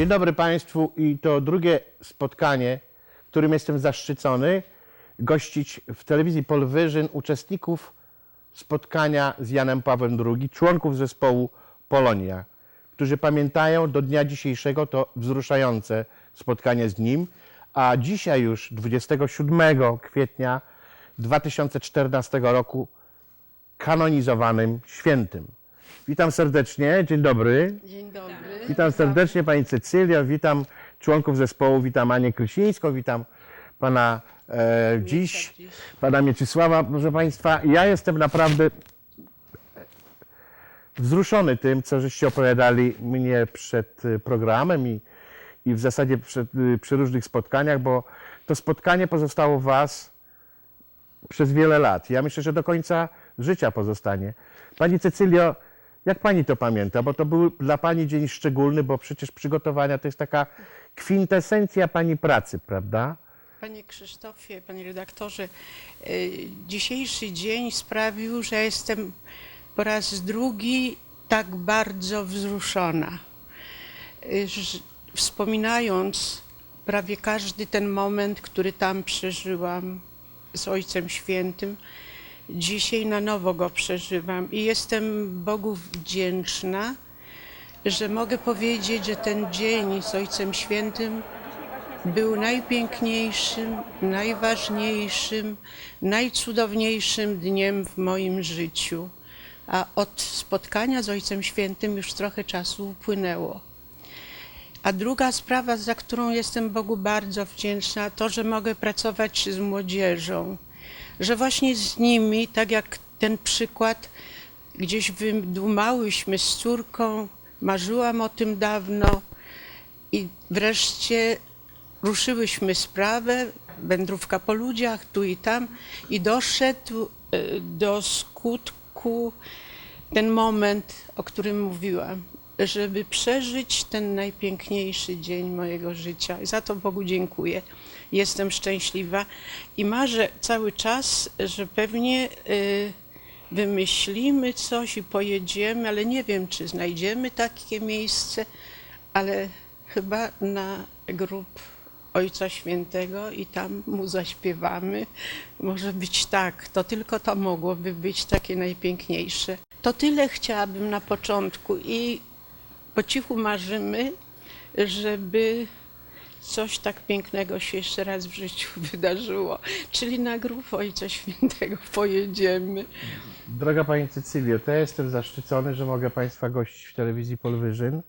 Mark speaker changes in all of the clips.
Speaker 1: Dzień dobry Państwu i to drugie spotkanie, którym jestem zaszczycony, gościć w telewizji Polwyżyn uczestników spotkania z Janem Pawłem II, członków zespołu Polonia, którzy pamiętają do dnia dzisiejszego to wzruszające spotkanie z nim, a dzisiaj już 27 kwietnia 2014 roku kanonizowanym świętym. Witam serdecznie, dzień dobry.
Speaker 2: Dzień dobry.
Speaker 1: Witam serdecznie Pani Cecylio, witam członków zespołu, witam Anię Krysińską, witam Pana e, dziś, Pana Mieczysława. Proszę Państwa, ja jestem naprawdę wzruszony tym, co żeście opowiadali mnie przed y, programem i, i w zasadzie przed, y, przy różnych spotkaniach, bo to spotkanie pozostało w Was przez wiele lat. Ja myślę, że do końca życia pozostanie. Pani Cecylio, jak Pani to pamięta? Bo to był dla Pani dzień szczególny, bo przecież przygotowania to jest taka kwintesencja Pani pracy, prawda?
Speaker 2: Panie Krzysztofie, panie redaktorze, y, dzisiejszy dzień sprawił, że jestem po raz drugi tak bardzo wzruszona. Y, Wspominając prawie każdy ten moment, który tam przeżyłam z Ojcem Świętym, dzisiaj na nowo go przeżywam i jestem Bogu wdzięczna, że mogę powiedzieć, że ten dzień z Ojcem Świętym był najpiękniejszym, najważniejszym, najcudowniejszym dniem w moim życiu. A od spotkania z Ojcem Świętym już trochę czasu upłynęło. A druga sprawa, za którą jestem Bogu bardzo wdzięczna, to, że mogę pracować z młodzieżą. Że właśnie z nimi, tak jak ten przykład, gdzieś wydumałyśmy z córką, marzyłam o tym dawno i wreszcie ruszyłyśmy sprawę, wędrówka po ludziach, tu i tam, i doszedł e, do skutku ten moment, o którym mówiłam, żeby przeżyć ten najpiękniejszy dzień mojego życia. I za to Bogu dziękuję. Jestem szczęśliwa i marzę cały czas, że pewnie y, wymyślimy coś i pojedziemy, ale nie wiem, czy znajdziemy takie miejsce, ale chyba na grób Ojca Świętego i tam mu zaśpiewamy. Może być tak, to tylko to mogłoby być takie najpiękniejsze. To tyle chciałabym na początku i po cichu marzymy, żeby coś tak pięknego się jeszcze raz w życiu wydarzyło. Czyli na grób Ojca Świętego pojedziemy.
Speaker 1: Droga Pani Cecylio, to ja jestem zaszczycony, że mogę Państwa gościć w telewizji Polwyżyn.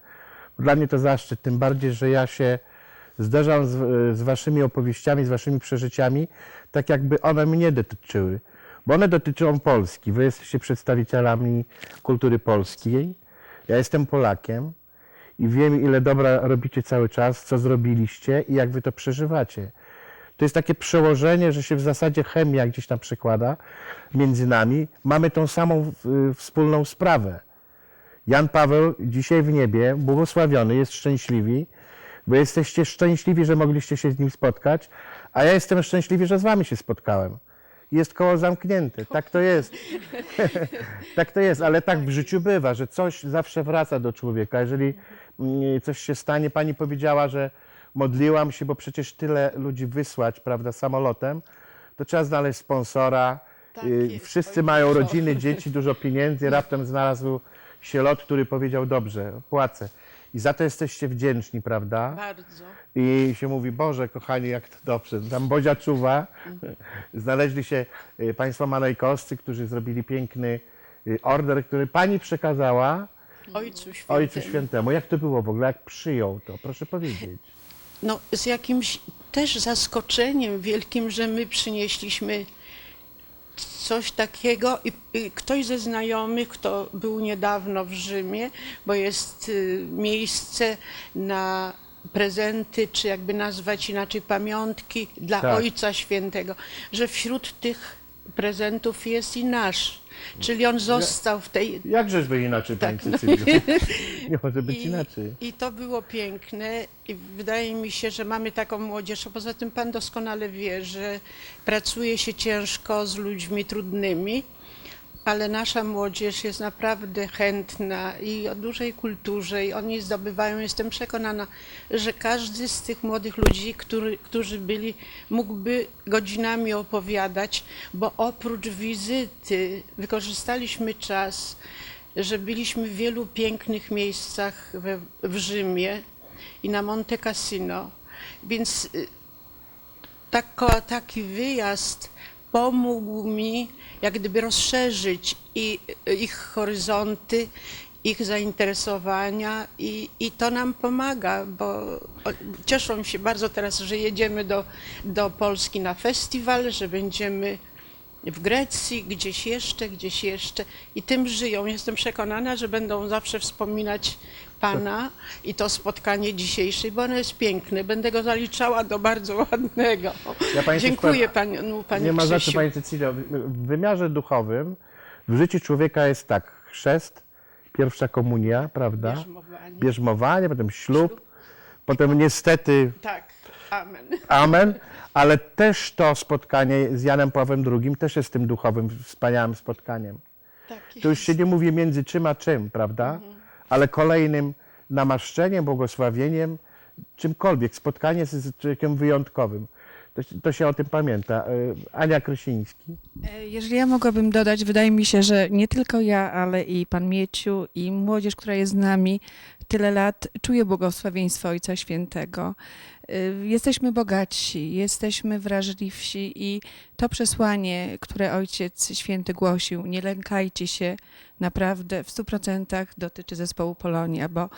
Speaker 1: Dla mnie to zaszczyt, tym bardziej, że ja się zderzam z, z Waszymi opowieściami, z Waszymi przeżyciami, tak jakby one mnie dotyczyły. Bo one dotyczą Polski. Wy jesteście przedstawicielami kultury polskiej. Ja jestem Polakiem i wiem, ile dobra robicie cały czas, co zrobiliście i jak Wy to przeżywacie. To jest takie przełożenie, że się w zasadzie chemia gdzieś tam przekłada między nami. Mamy tą samą y, wspólną sprawę. Jan Paweł dzisiaj w niebie, błogosławiony, jest szczęśliwy. Wy jesteście szczęśliwi, że mogliście się z nim spotkać, a ja jestem szczęśliwy, że z wami się spotkałem. Jest koło zamknięte, tak to jest. tak to jest, ale tak w życiu bywa, że coś zawsze wraca do człowieka. Jeżeli mm, coś się stanie, pani powiedziała, że modliłam się, bo przecież tyle ludzi wysłać, prawda, samolotem, to trzeba znaleźć sponsora.
Speaker 2: Tak
Speaker 1: Y,
Speaker 2: jest,
Speaker 1: Wszyscy mają rodziny, dzieci, dużo pieniędzy. Raptem znalazł się lot, który powiedział: Dobrze, płacę. I za to jesteście wdzięczni, prawda?
Speaker 2: Bardzo.
Speaker 1: I się mówi, Boże, kochani, jak to dobrze. Tam Bozia czuwa. Znaleźli się y, Państwo Manojkowscy, którzy zrobili piękny y, order, który Pani przekazała
Speaker 2: Ojcu Świętemu.
Speaker 1: Ojcu Świętemu. Jak to było w ogóle? Jak przyjął to? Proszę powiedzieć.
Speaker 2: No, z jakimś też zaskoczeniem wielkim, że my przynieśliśmy coś takiego i, i ktoś ze znajomych, kto był niedawno w Rzymie, bo jest y, miejsce na prezenty, czy jakby nazwać inaczej pamiątki dla
Speaker 1: Tak.
Speaker 2: Ojca Świętego, że wśród tych prezentów jest i nasz. Czyli on został w tej
Speaker 1: Jakżeż by inaczej, Pani
Speaker 2: Tak, no.
Speaker 1: Cecylio? Nie może być inaczej.
Speaker 2: I to było piękne i wydaje mi się, że mamy taką młodzież, a poza tym Pan doskonale wie, że pracuje się ciężko z ludźmi trudnymi, ale nasza młodzież jest naprawdę chętna i o dużej kulturze i oni zdobywają. Jestem przekonana, że każdy z tych młodych ludzi, który, którzy byli, mógłby godzinami opowiadać, bo oprócz wizyty wykorzystaliśmy czas, że byliśmy w wielu pięknych miejscach we, w Rzymie i na Monte Cassino. Więc y, tako, taki wyjazd pomógł mi jak gdyby rozszerzyć i, ich horyzonty, ich zainteresowania i, i to nam pomaga, bo cieszą się bardzo teraz, że jedziemy do, do Polski na festiwal, że będziemy w Grecji, gdzieś jeszcze, gdzieś jeszcze i tym żyją. Jestem przekonana, że będą zawsze wspominać Pana i to spotkanie dzisiejsze, bo ono jest piękne. Będę go zaliczała do bardzo ładnego.
Speaker 1: Ja pani
Speaker 2: Dziękuję
Speaker 1: powiem.
Speaker 2: Panu, Panie
Speaker 1: Nie ma za co,
Speaker 2: Krzysiu.
Speaker 1: Pani Cecilio. W wymiarze duchowym w życiu człowieka jest tak, chrzest, pierwsza komunia, prawda?
Speaker 2: Bierzmowanie.
Speaker 1: Bierzmowanie, potem ślub, potem niestety
Speaker 2: Tak, amen.
Speaker 1: amen, ale też to spotkanie z Janem Pawłem II też jest tym duchowym, wspaniałym spotkaniem.
Speaker 2: Tak
Speaker 1: To już się nie mówi między czym a czym, prawda? Ale kolejnym namaszczeniem, błogosławieniem, czymkolwiek. Spotkanie z- człowiekiem wyjątkowym. To, to się o tym pamięta. Y, Ania Krysiński.
Speaker 3: E, Jeżeli ja mogłabym dodać, wydaje mi się, że nie tylko ja, ale i pan Mieciu i młodzież, która jest z nami tyle lat, czuje błogosławieństwo Ojca Świętego. Y, Jesteśmy bogatsi, jesteśmy wrażliwsi i to przesłanie, które Ojciec Święty głosił, nie lękajcie się, naprawdę w stu procentach dotyczy zespołu Polonia, bo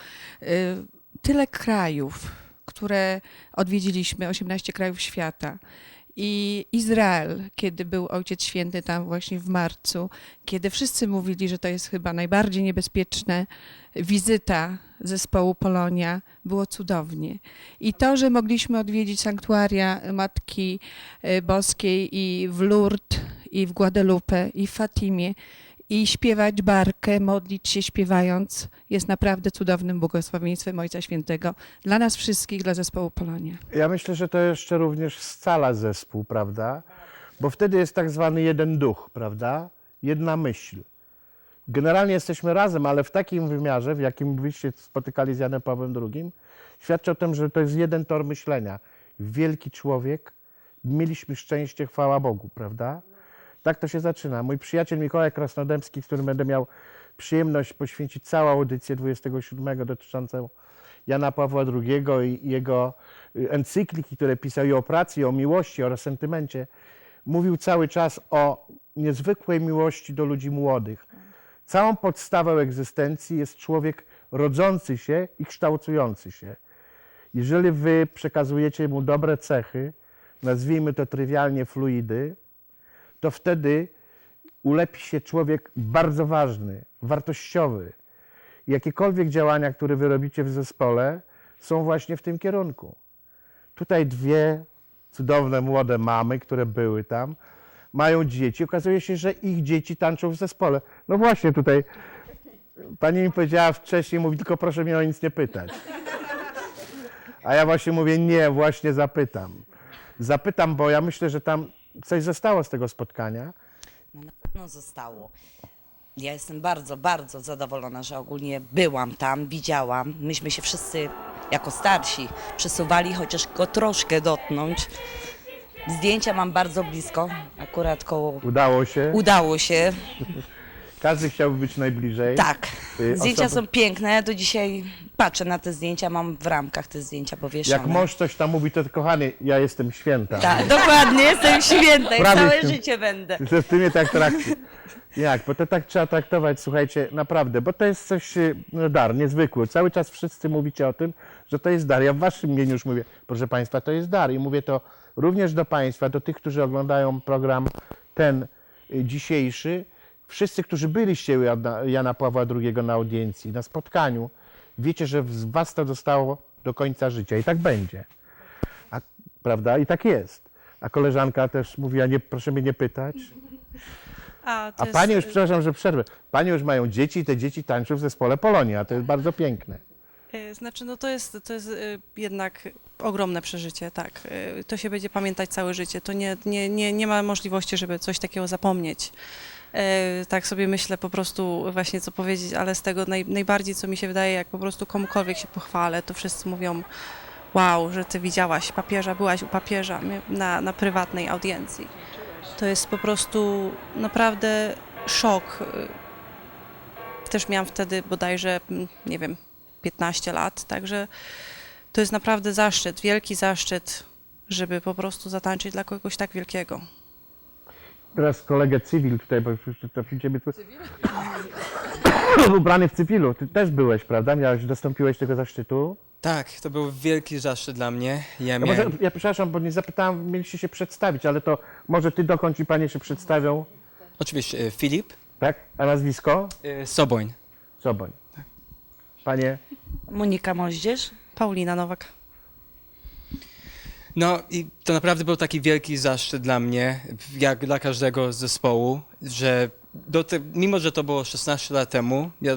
Speaker 3: y, tyle krajów, które odwiedziliśmy, 18 krajów świata, i Izrael, kiedy był Ojciec Święty tam właśnie w marcu, kiedy wszyscy mówili, że to jest chyba najbardziej niebezpieczna wizyta zespołu Polonia, było cudownie. I to, że mogliśmy odwiedzić sanktuaria Matki e, Boskiej i w Lourdes, i w Guadalupe, i w Fatimie, i śpiewać barkę, modlić się śpiewając, jest naprawdę cudownym błogosławieństwem Ojca Świętego dla nas wszystkich, dla zespołu Polonia.
Speaker 1: Ja myślę, że to jeszcze również scala zespół, prawda? Bo wtedy jest tak zwany jeden duch, prawda? Jedna myśl. Generalnie jesteśmy razem, ale w takim wymiarze, w jakim wyście spotykali z Janem Pawłem II, świadczy o tym, że to jest jeden tor myślenia. Wielki człowiek, mieliśmy szczęście, chwała Bogu, prawda? Tak to się zaczyna. Mój przyjaciel Mikołaj Krasnodębski, którym będę miał przyjemność poświęcić całą audycję 27 dotyczącą Jana Pawła II i jego encykliki, które pisał i o pracy, i o miłości, o sentymencie, mówił cały czas o niezwykłej miłości do ludzi młodych. Całą podstawą egzystencji jest człowiek rodzący się i kształtujący się. Jeżeli wy przekazujecie mu dobre cechy, nazwijmy to trywialnie fluidy, to wtedy ulepi się człowiek bardzo ważny, wartościowy. Jakiekolwiek działania, które wy robicie w zespole, są właśnie w tym kierunku. Tutaj dwie cudowne młode mamy, które były tam, mają dzieci. Okazuje się, że ich dzieci tańczą w zespole. No właśnie tutaj pani mi powiedziała wcześniej, mówi tylko proszę mnie o nic nie pytać. A ja właśnie mówię, nie, właśnie zapytam. Zapytam, bo ja myślę, że tam coś zostało z tego spotkania.
Speaker 4: No na pewno zostało. Ja jestem bardzo, bardzo zadowolona, że ogólnie byłam tam, widziałam. Myśmy się wszyscy jako starsi przesuwali, chociaż go troszkę dotknąć. Zdjęcia mam bardzo blisko, akurat koło.
Speaker 1: Udało się.
Speaker 4: Udało się,
Speaker 1: Każdy chciałby być najbliżej.
Speaker 4: tak.
Speaker 1: Y,
Speaker 4: Zdjęcia
Speaker 1: osoby-
Speaker 4: są piękne, do dzisiaj patrzę na te zdjęcia, mam w ramkach te zdjęcia powieszone.
Speaker 1: Jak mąż coś tam mówi, to kochany, ja jestem święta.
Speaker 4: Tak, dokładnie, jestem święta i
Speaker 1: Prawie
Speaker 4: całe życie będę.
Speaker 1: To w tym tak traktuj. Jak? Bo to tak trzeba traktować, słuchajcie, naprawdę, bo to jest coś, y, no, dar niezwykły. Cały czas wszyscy mówicie o tym, że to jest dar. Ja w waszym imieniu już mówię, proszę państwa, to jest dar. I mówię to również do państwa, do tych, którzy oglądają program ten y, dzisiejszy. Wszyscy, którzy byliście u Jana, Pawła II na audiencji, na spotkaniu, wiecie, że z was to zostało do końca życia i tak będzie. A, prawda? I tak jest. A koleżanka też mówiła, nie, proszę mnie nie pytać.
Speaker 5: A,
Speaker 1: A
Speaker 5: jest,
Speaker 1: panie już, przepraszam, że przerwę. Panie już mają dzieci i te dzieci tańczą w zespole Polonia. To jest bardzo piękne.
Speaker 5: y, Znaczy, no to jest, to jest y, jednak ogromne przeżycie, tak. To się będzie pamiętać całe życie. To nie, nie, nie, nie ma możliwości, żeby coś takiego zapomnieć. E, tak sobie myślę po prostu właśnie co powiedzieć, ale z tego naj, najbardziej co mi się wydaje, jak po prostu komukolwiek się pochwalę, to wszyscy mówią wow, że ty widziałaś papieża, byłaś u papieża na, na prywatnej audiencji. To jest po prostu naprawdę szok. Też miałam wtedy bodajże, nie wiem, 15 lat, także to jest naprawdę zaszczyt, wielki zaszczyt, żeby po prostu zatańczyć dla kogoś tak wielkiego.
Speaker 1: Teraz kolegę cywil tutaj, bo już trafił ciebie tu. Ubrany w cywilu. Ty też byłeś, prawda? Miałeś, dostąpiłeś tego zaszczytu.
Speaker 6: Tak, to był wielki zaszczyt dla mnie. Ja
Speaker 1: No może,
Speaker 6: miałem...
Speaker 1: ja przepraszam, bo nie zapytałem, mieliście się przedstawić, ale to może ty dokończ i panie się przedstawią,
Speaker 6: Oczywiście e, Filip
Speaker 1: tak? A nazwisko?
Speaker 6: e, Soboń.
Speaker 1: Soboń. Panie,
Speaker 4: Monika Moździerz.
Speaker 5: Paulina Nowak.
Speaker 6: No i to naprawdę był taki wielki zaszczyt dla mnie, jak dla każdego z zespołu, że do te, mimo, że to było 16 lat temu, ja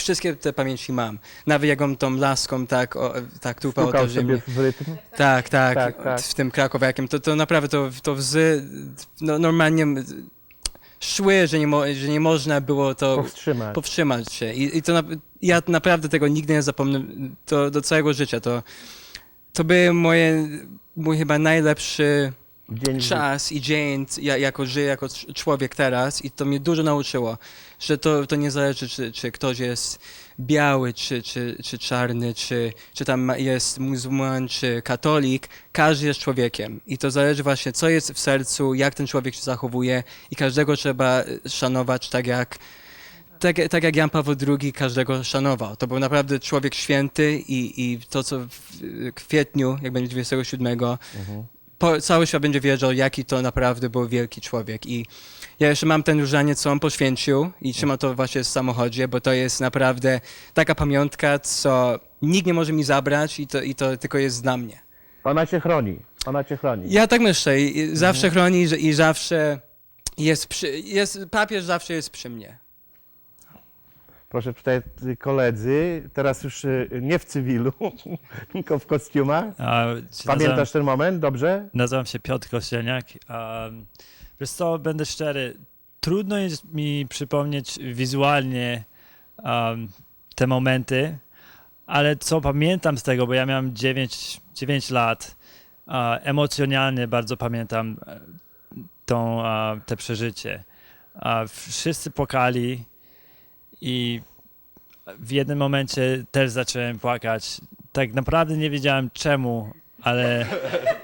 Speaker 6: wszystkie te pamięci mam. Nawet jak on tą laską tak, o, tak tupał
Speaker 1: pukał
Speaker 6: to
Speaker 1: sobie
Speaker 6: ziemię.
Speaker 1: w rytm.
Speaker 6: Tak, tak,
Speaker 1: Tak, tak.
Speaker 6: w tym krakowiakiem. To, to naprawdę to, to wzy no, normalnie szły, że nie, mo, że nie można było to
Speaker 1: Powstrzymać.
Speaker 6: powstrzymać się. I, i to na, ja naprawdę tego nigdy nie zapomnę to, do całego życia. To, to był moje, mój chyba najlepszy
Speaker 1: Dzień
Speaker 6: czas i dzień, ja, jako żyję jako człowiek teraz i to mnie dużo nauczyło, że to, to nie zależy, czy, czy ktoś jest biały, czy, czy, czy czarny, czy, czy tam jest muzułman, czy katolik, każdy jest człowiekiem i to zależy właśnie, co jest w sercu, jak ten człowiek się zachowuje i każdego trzeba e, szanować tak jak tak, tak jak Jan Paweł II każdego szanował. To był naprawdę człowiek święty i, i to, co w kwietniu, jak będzie 27, po, cały świat będzie wiedział, jaki to naprawdę był wielki człowiek. I ja jeszcze mam ten różaniec, co on poświęcił i trzymam to właśnie w samochodzie, bo to jest naprawdę taka pamiątka, co nikt nie może mi zabrać i to, i to tylko jest dla mnie.
Speaker 1: Ona cię chroni. Ona cię chroni.
Speaker 6: Ja tak myślę i i zawsze chroni że- i zawsze jest, przy, jest, papież zawsze jest przy mnie.
Speaker 1: Proszę tutaj koledzy, teraz już y, nie w cywilu, tylko w kostiumach. Pamiętasz ten moment, dobrze?
Speaker 7: Nazywam, nazywam się Piotr Kościelniak. Um, wiesz co, będę szczery, trudno jest mi przypomnieć wizualnie um, te momenty, ale co pamiętam z tego, bo ja miałem 9, 9 lat, a, emocjonalnie bardzo pamiętam e, tą, a, te przeżycie. A, wszyscy płakali i w jednym momencie też zacząłem płakać. Tak naprawdę nie wiedziałem czemu, ale,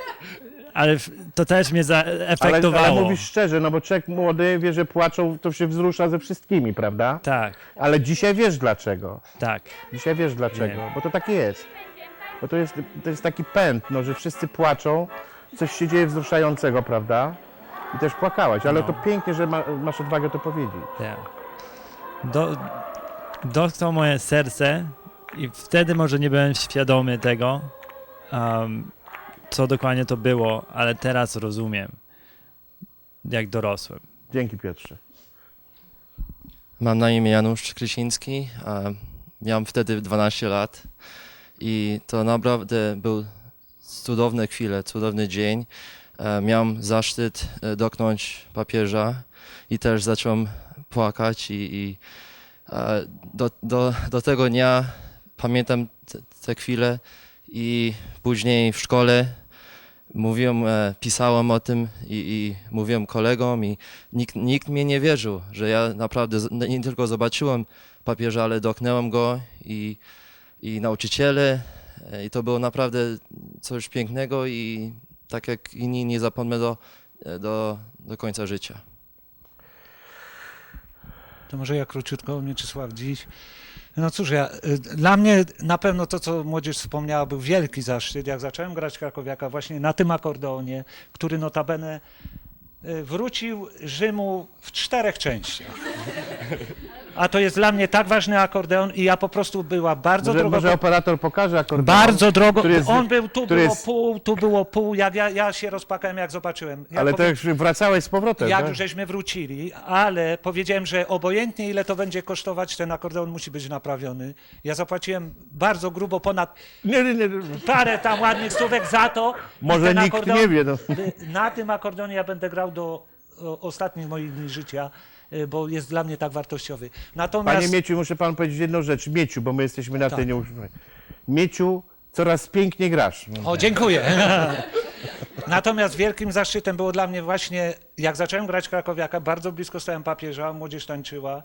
Speaker 7: ale to też mnie
Speaker 1: Ale,
Speaker 7: zaefektowało.
Speaker 1: ale mówisz szczerze, no bo człowiek młody wie, że płaczą, to się wzrusza ze wszystkimi, prawda?
Speaker 7: Tak,
Speaker 1: Ale dzisiaj wiesz dlaczego.
Speaker 7: tak.
Speaker 1: Dzisiaj wiesz dlaczego,
Speaker 7: Nie.
Speaker 1: bo to tak jest. Bo to jest, to jest taki pęd, no, że wszyscy płaczą, coś się dzieje wzruszającego, prawda? I też płakałaś, ale
Speaker 7: No.
Speaker 1: to pięknie, że ma, masz odwagę to powiedzieć.
Speaker 7: Ja. Do, dotknął moje serce i wtedy może nie byłem świadomy tego, um, co dokładnie to było, ale teraz rozumiem, jak dorosłem.
Speaker 1: Dzięki Piotrze.
Speaker 8: Mam na imię Janusz Krysiński. a Miałem wtedy 12 lat i to naprawdę był cudowne chwile, cudowny dzień. E, Miałem zaszczyt e, dotknąć papieża i też zacząłem płakać i, i e, do, do, do tego dnia pamiętam te, te chwile i później w szkole mówiłem, e, pisałem o tym i, i mówiłem kolegom i nikt, nikt mnie nie wierzył, że ja naprawdę nie tylko zobaczyłem papieża, ale dotknąłem go i, i nauczyciele e, i to było naprawdę coś pięknego i tak jak inni nie zapomnę do, do, do końca życia.
Speaker 9: To może ja króciutko, Mieczysław dziś. No cóż, ja, y, dla mnie na pewno to, co młodzież wspomniała, był wielki zaszczyt. Jak zacząłem grać Krakowiaka właśnie na tym akordeonie, który notabene y, wrócił Rzymu w czterech częściach. A to jest dla mnie tak ważny akordeon i ja po prostu była bardzo
Speaker 1: Może,
Speaker 9: drogo...
Speaker 1: może operator pokaże akordeon?
Speaker 9: Bardzo drogo.
Speaker 1: jest-
Speaker 9: On był, tu było
Speaker 1: jest-
Speaker 9: pół, tu było pół. Jak ja, ja się rozpakałem, jak zobaczyłem. Ja
Speaker 1: Ale to
Speaker 9: powiem-
Speaker 1: już wracałeś z powrotem,
Speaker 9: jak
Speaker 1: tak?
Speaker 9: już żeśmy wrócili, ale powiedziałem, że obojętnie ile to będzie kosztować, ten akordeon musi być naprawiony. Ja zapłaciłem bardzo grubo, ponad
Speaker 1: Nie, nie, nie.
Speaker 9: parę tam ładnych stówek za to.
Speaker 1: Może nikt nie wie. No.
Speaker 9: Na tym akordeonie ja będę grał do ostatnich moich dni życia bo jest dla mnie tak wartościowy. Natomiast...
Speaker 1: Panie Mieciu, muszę panu powiedzieć jedną rzecz. Mieciu, bo my jesteśmy na
Speaker 9: Tak.
Speaker 1: ty, nie. Mieciu, coraz piękniej grasz.
Speaker 9: O, dziękuję. Natomiast wielkim zaszczytem było dla mnie właśnie, jak zacząłem grać Krakowiaka, bardzo blisko stałem papieża, młodzież tańczyła.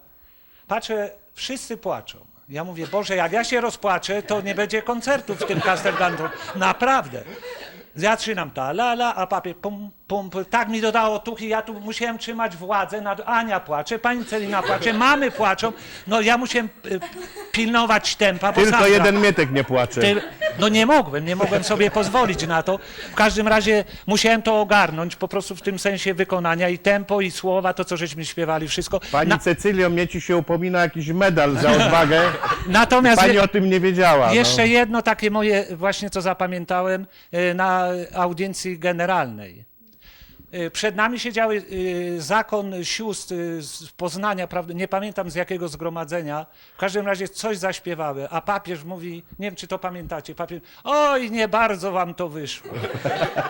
Speaker 9: Patrzę, wszyscy płaczą. Ja mówię, Boże, jak ja się rozpłaczę, to nie będzie koncertu w tym Castel Gandolfo. Naprawdę. Zaczynam ta la la, a papier pum, pum. Tak mi dodało tuchy, ja tu musiałem trzymać władzę nad... Ania płacze, pani Celina płacze, mamy płaczą. No ja musiałem y, pilnować tempa,
Speaker 1: Tylko
Speaker 9: Sandra-
Speaker 1: jeden Mietek nie płacze.
Speaker 9: ty, no nie mogłem, nie mogłem sobie pozwolić na to. W każdym razie musiałem to ogarnąć, po prostu w tym sensie wykonania i tempo, i słowa, to co żeśmy śpiewali, wszystko.
Speaker 1: Pani
Speaker 9: Na,
Speaker 1: Cecylio, Mieciu się upomina jakiś medal za odwagę.
Speaker 9: natomiast
Speaker 1: Pani o tym nie wiedziała.
Speaker 9: jeszcze
Speaker 1: no.
Speaker 9: jedno takie moje, właśnie co zapamiętałem y, na audiencji generalnej. Y, Przed nami siedziały y, zakon sióstr y, z Poznania, nie pamiętam z jakiego zgromadzenia. W każdym razie coś zaśpiewały, a papież mówi, nie wiem czy to pamiętacie, papież, oj nie bardzo wam to wyszło.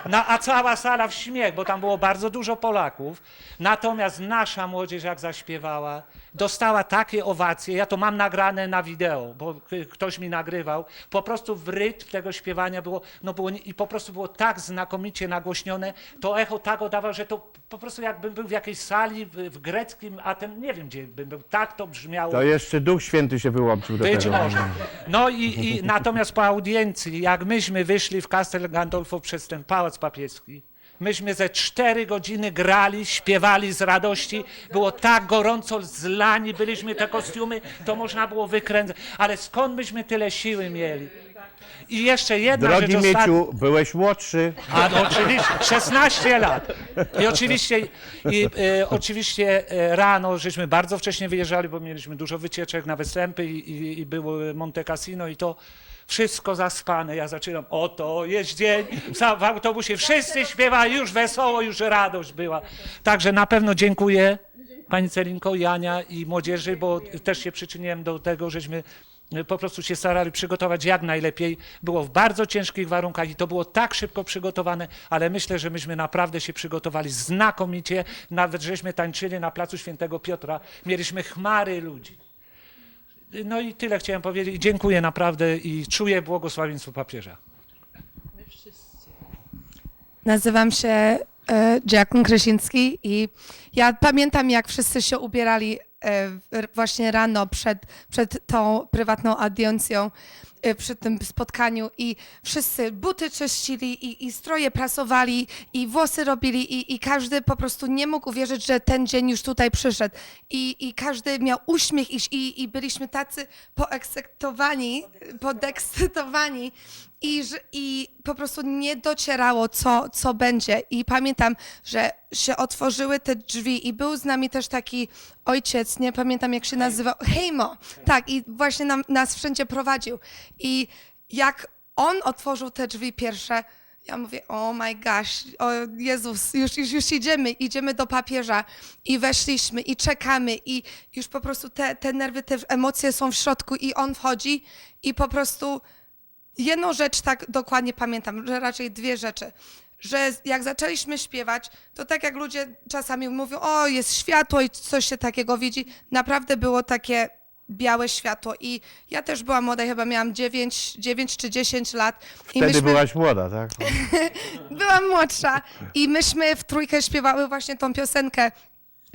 Speaker 9: No, a cała sala w śmiech, bo tam było bardzo dużo Polaków. Natomiast nasza młodzież jak zaśpiewała, dostała takie owacje, ja to mam nagrane na wideo, bo ktoś mi nagrywał, po prostu w rytm tego śpiewania było, no było i po prostu było tak znakomicie nagłośnione, to echo tak oddawał, że to po prostu jakbym był w jakiejś sali w, w greckim Aten, nie wiem gdzie bym był, tak to brzmiało.
Speaker 1: To jeszcze Duch Święty się wyłączył do
Speaker 9: Być
Speaker 1: tego.
Speaker 9: może. No i, i natomiast po audiencji, jak myśmy wyszli w Castel Gandolfo przez ten pałac papieski, myśmy ze cztery godziny grali, śpiewali z radości. Było tak gorąco, zlani byliśmy te kostiumy, to można było wykręcać. Ale skąd myśmy tyle siły mieli? I jeszcze jedna
Speaker 1: Drogi
Speaker 9: rzecz.
Speaker 1: Mieciu, byłeś młodszy.
Speaker 9: A no, oczywiście, 16 lat. I oczywiście, i, e, oczywiście e, rano żeśmy bardzo wcześnie wyjeżdżali, bo mieliśmy dużo wycieczek na występy i, i, i było Monte Cassino i to wszystko zaspane. Ja zaczynam, oto jest dzień, w autobusie wszyscy śpiewali, już wesoło, już radość była. Także na pewno dziękuję Pani Celinko, Jania i młodzieży, bo też się przyczyniłem do tego, żeśmy po prostu się starali przygotować jak najlepiej. Było w bardzo ciężkich warunkach i to było tak szybko przygotowane, ale myślę, że myśmy naprawdę się przygotowali znakomicie. Nawet żeśmy tańczyli na placu Świętego Piotra. Mieliśmy chmary ludzi. No i tyle chciałem powiedzieć. Dziękuję naprawdę i czuję błogosławieństwo papieża.
Speaker 10: Nazywam się e, Jacqueline Krysiński i ja pamiętam, jak wszyscy się ubierali e, właśnie rano przed, przed tą prywatną audiencją, e, przy tym spotkaniu i wszyscy buty czyścili i, i stroje prasowali i włosy robili i, i każdy po prostu nie mógł uwierzyć, że ten dzień już tutaj przyszedł. I, i każdy miał uśmiech i, i byliśmy tacy poekscytowani, podekscytowani i, i po prostu nie docierało, co, co będzie. I pamiętam, że się otworzyły te drzwi i był z nami też taki ojciec, nie pamiętam jak się nazywał, Hejmo, tak, i właśnie nam, nas wszędzie prowadził. I jak on otworzył te drzwi pierwsze, ja mówię, oh my gosh, o Jezus, już, już, już idziemy, idziemy do papieża i weszliśmy i czekamy i już po prostu te, te nerwy, te emocje są w środku i on wchodzi i po prostu jedną rzecz tak dokładnie pamiętam, że raczej dwie rzeczy. Że jak zaczęliśmy śpiewać, to tak jak ludzie czasami mówią, o jest światło i coś się takiego widzi, naprawdę było takie białe światło i ja też byłam młoda, chyba miałam 9, 9 czy 10 lat. I
Speaker 1: Wtedy
Speaker 10: myśmy,
Speaker 1: byłaś młoda, tak?
Speaker 10: byłam młodsza i myśmy w trójkę śpiewały właśnie tą piosenkę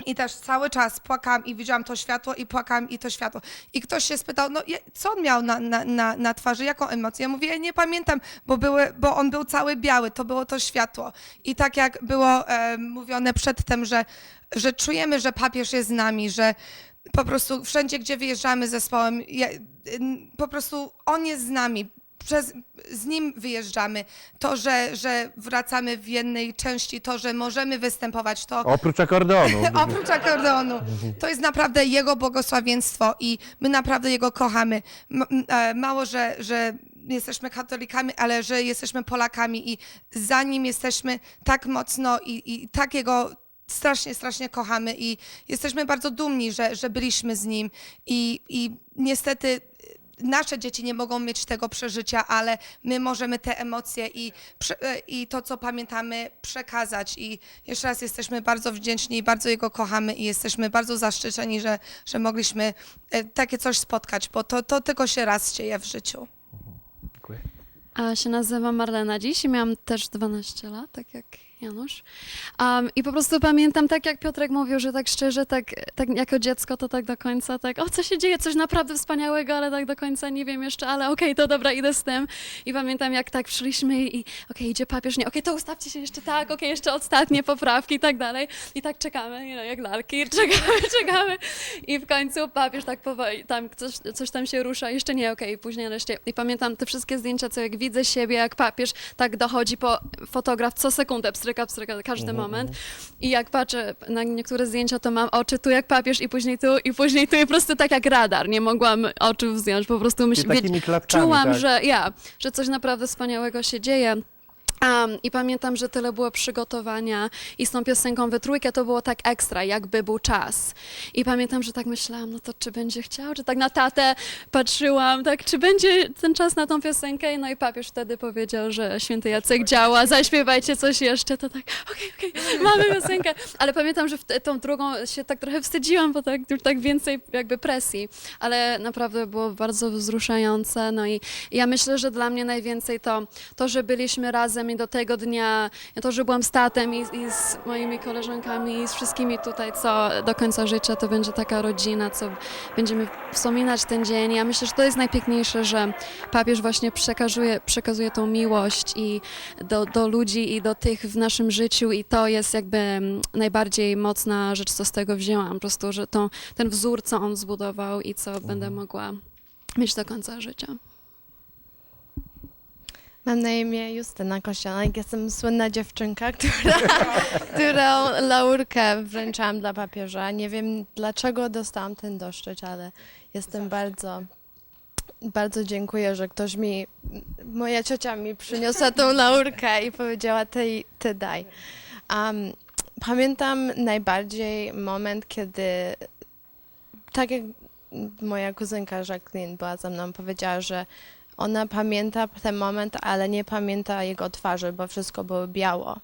Speaker 10: i też cały czas płakałam i widziałam to światło i płakałam i to światło. I ktoś się spytał, no co on miał na, na, na, na twarzy, jaką emocję? Ja mówię, ja nie pamiętam, bo, były, bo on był cały biały, to było to światło. I tak jak było e, mówione przedtem, że, że czujemy, że papież jest z nami, że po prostu wszędzie, gdzie wyjeżdżamy zespołem, n- po prostu on jest z nami. Przez, z nim wyjeżdżamy. To, że, że wracamy w jednej części, to, że możemy występować, to,
Speaker 1: Oprócz akordeonu.
Speaker 10: Oprócz akordeonu. To jest naprawdę Jego błogosławieństwo i my naprawdę Jego kochamy. M- m- e, Mało, że, że jesteśmy katolikami, ale że jesteśmy Polakami i za Nim jesteśmy tak mocno i, i tak Jego strasznie, strasznie kochamy i jesteśmy bardzo dumni, że, że byliśmy z Nim i, i niestety nasze dzieci nie mogą mieć tego przeżycia, ale my możemy te emocje i, prze- e, i to, co pamiętamy, przekazać. I jeszcze raz jesteśmy bardzo wdzięczni i bardzo Jego kochamy i jesteśmy bardzo zaszczyceni, że, że mogliśmy e, takie coś spotkać, bo to, to tylko się raz dzieje w życiu.
Speaker 1: Dziękuję.
Speaker 11: A się nazywam Marlena dziś i miałam też 12 lat, tak jak Janusz. Um, I po prostu pamiętam, tak jak Piotrek mówił, że tak szczerze, tak, tak jako dziecko to tak do końca, tak o co się dzieje, coś naprawdę wspaniałego, ale tak do końca nie wiem jeszcze, ale okej, to dobra, idę z tym. I pamiętam jak tak przyszliśmy i okej, idzie papież, nie, okej, to ustawcie się jeszcze tak, okej, jeszcze ostatnie poprawki i tak dalej. I tak czekamy, you know, jak lalki, czekamy, czekamy. I w końcu papież tak powoli, tam coś, coś tam się rusza, jeszcze nie, okej, później wreszcie. I pamiętam te wszystkie zdjęcia, co jak widzę siebie, jak papież tak dochodzi po fotograf co sekundę, pstryka, pstryka, każdy moment. I jak patrzę na niektóre zdjęcia, to mam oczy tu jak papież i później tu, i później tu i po prostu tak jak radar. Nie mogłam oczu zdjąć, po prostu myśl,
Speaker 1: takimi klatkami,
Speaker 11: czułam,
Speaker 1: tak?
Speaker 11: że ja, że coś naprawdę wspaniałego się dzieje. Um, I pamiętam, że tyle było przygotowania i z tą piosenką we trójkę to było tak ekstra, jakby był czas. I pamiętam, że tak myślałam, no to czy będzie chciał, czy tak na tatę patrzyłam, tak, czy będzie ten czas na tą piosenkę. No i papież wtedy powiedział, że święty Jacek działa, zaśpiewajcie coś jeszcze. To tak, okej, okej, mamy piosenkę. Ale pamiętam, że w tą drugą się tak trochę wstydziłam, bo tak, już tak więcej jakby presji. Ale naprawdę było bardzo wzruszające. No i ja myślę, że dla mnie najwięcej to, to że byliśmy razem do tego dnia, to, że byłam z tatem i, i z moimi koleżankami i z wszystkimi tutaj, co do końca życia to będzie taka rodzina, co będziemy wspominać ten dzień. Ja myślę, że to jest najpiękniejsze, że papież właśnie przekazuje, przekazuje tą miłość i do, do ludzi i do tych w naszym życiu i to jest jakby mm, najbardziej mocna rzecz, co z tego wzięłam. Po prostu, że to, ten wzór, co on zbudował i co będę mogła mieć do końca życia.
Speaker 12: Mam na imię Justyna Kościanek. Jestem słynna dziewczynka, która, którą laurkę wręczałam dla papieża. Nie wiem dlaczego dostałam ten doszczyć, ale jestem bardzo, bardzo dziękuję, że ktoś mi, moja ciocia mi przyniosła tą laurkę i powiedziała, ty, ty daj. Um, pamiętam najbardziej moment, kiedy tak jak moja kuzynka Jacqueline była ze mną, powiedziała, że ona pamięta ten moment, ale nie pamięta jego twarzy, bo wszystko było biało.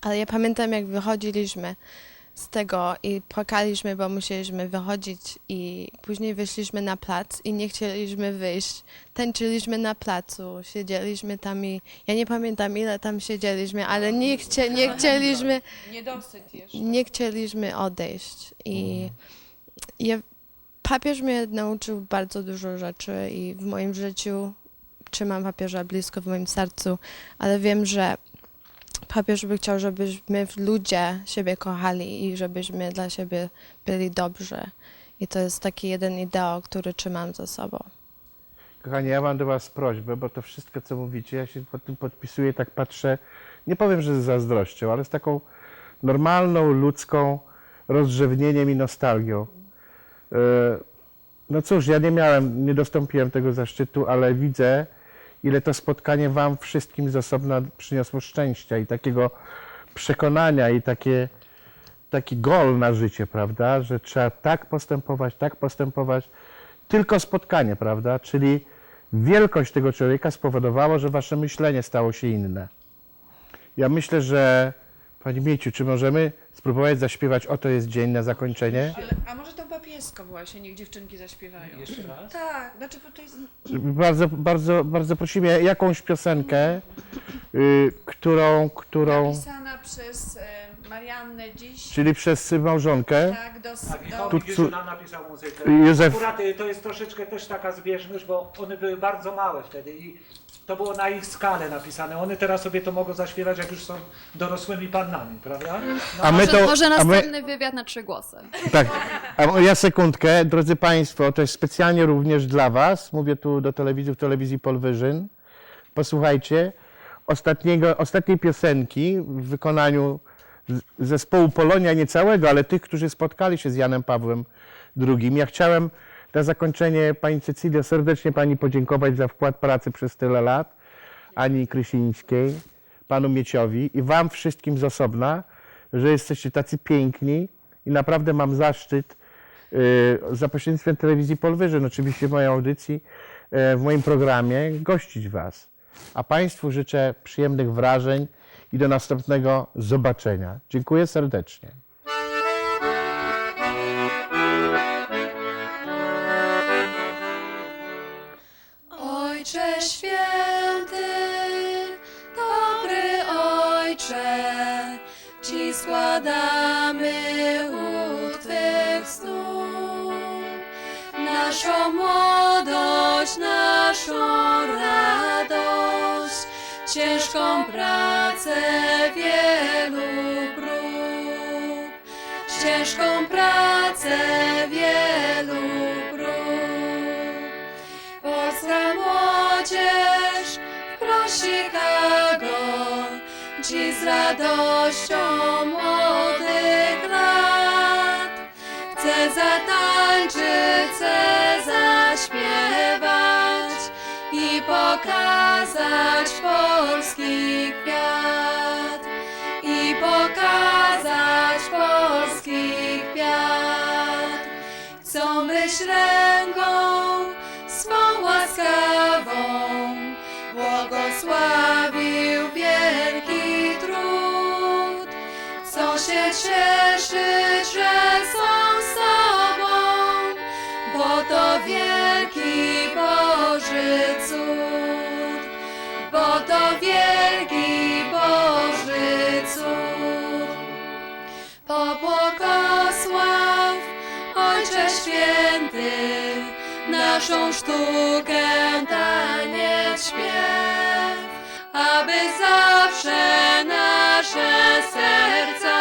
Speaker 12: Ale ja pamiętam, jak wychodziliśmy z tego i płakaliśmy, bo musieliśmy wychodzić i później wyszliśmy na plac i nie chcieliśmy wyjść. Tańczyliśmy na placu, siedzieliśmy tam i ja nie pamiętam ile tam siedzieliśmy, ale nie, chcie, nie chcieliśmy
Speaker 3: Niedosyt jeszcze.
Speaker 12: nie chcieliśmy odejść. I ja, papież mnie nauczył bardzo dużo rzeczy i w moim życiu trzymam papieża blisko w moim sercu, ale wiem, że papież by chciał, żebyśmy ludzie siebie kochali i żebyśmy dla siebie byli dobrzy. I to jest taki jeden ideał, który trzymam ze sobą.
Speaker 1: Kochani, ja mam do Was prośbę, bo to wszystko, co mówicie, ja się pod tym podpisuję, tak patrzę, nie powiem, że z zazdrością, ale z taką normalną, ludzką rozrzewnieniem i nostalgią. E, No cóż, ja nie miałem, nie dostąpiłem tego zaszczytu, ale widzę, ile to spotkanie Wam wszystkim z osobna przyniosło szczęścia i takiego przekonania i takie, taki gol na życie, prawda, że trzeba tak postępować, tak postępować. Tylko spotkanie, prawda, czyli wielkość tego człowieka spowodowała, że Wasze myślenie stało się inne. Ja myślę, że Pani Mieciu, czy możemy spróbować zaśpiewać Oto jest dzień na zakończenie?
Speaker 3: A może tą papieską właśnie, niech dziewczynki zaśpiewają.
Speaker 9: Jeszcze raz?
Speaker 3: Tak, znaczy, bo to jest...
Speaker 1: Bardzo, bardzo, bardzo prosimy jakąś piosenkę, y, którą, którą,
Speaker 3: Napisana przez e, Mariannę dziś,
Speaker 1: czyli przez małżonkę,
Speaker 3: tak, do...
Speaker 9: Tak,
Speaker 3: do...
Speaker 9: Michał
Speaker 1: Tu-
Speaker 9: Giżyna
Speaker 1: tu-
Speaker 9: napisał muzykę.
Speaker 1: Józef,
Speaker 9: Akurat y, to jest troszeczkę też taka zbieżność, bo one były bardzo małe wtedy i to było na ich skalę napisane. One teraz sobie to mogą zaśpiewać, jak już są dorosłymi pannami, prawda? No,
Speaker 1: a my
Speaker 11: Może,
Speaker 1: to,
Speaker 11: może
Speaker 1: a my,
Speaker 11: następny wywiad na trzy głosy.
Speaker 1: tak, a ja sekundkę, drodzy Państwo, to jest specjalnie również dla Was, mówię tu do telewizji, telewizji Polwyżyn, posłuchajcie ostatniego, ostatniej piosenki w wykonaniu z- zespołu Polonia, nie całego, ale tych, którzy spotkali się z Janem Pawłem II. Ja chciałem na zakończenie Pani Cecilio serdecznie Pani podziękować za wkład pracy przez tyle lat, Ani Krysińskiej, Panu Mieciowi i Wam wszystkim z osobna, że jesteście tacy piękni i naprawdę mam zaszczyt za pośrednictwem telewizji Polwyżyn, oczywiście mojej audycji, e, w moim programie gościć Was. A Państwu życzę przyjemnych wrażeń i do następnego zobaczenia. Dziękuję serdecznie.
Speaker 13: Składamy u Twych stóp. Naszą młodość, naszą radość, ciężką pracę wielu prób, ciężką pracę wielu z radością młodych lat. Chcę zatańczyć, chcę zaśpiewać i pokazać polski kwiat. Się cieszyć, że są z Tobą, bo to wielki Boży cud, bo to wielki Boży cud. Pobłogosław, Ojcze Święty, naszą sztukę taniec śpiew, aby zawsze nasze serca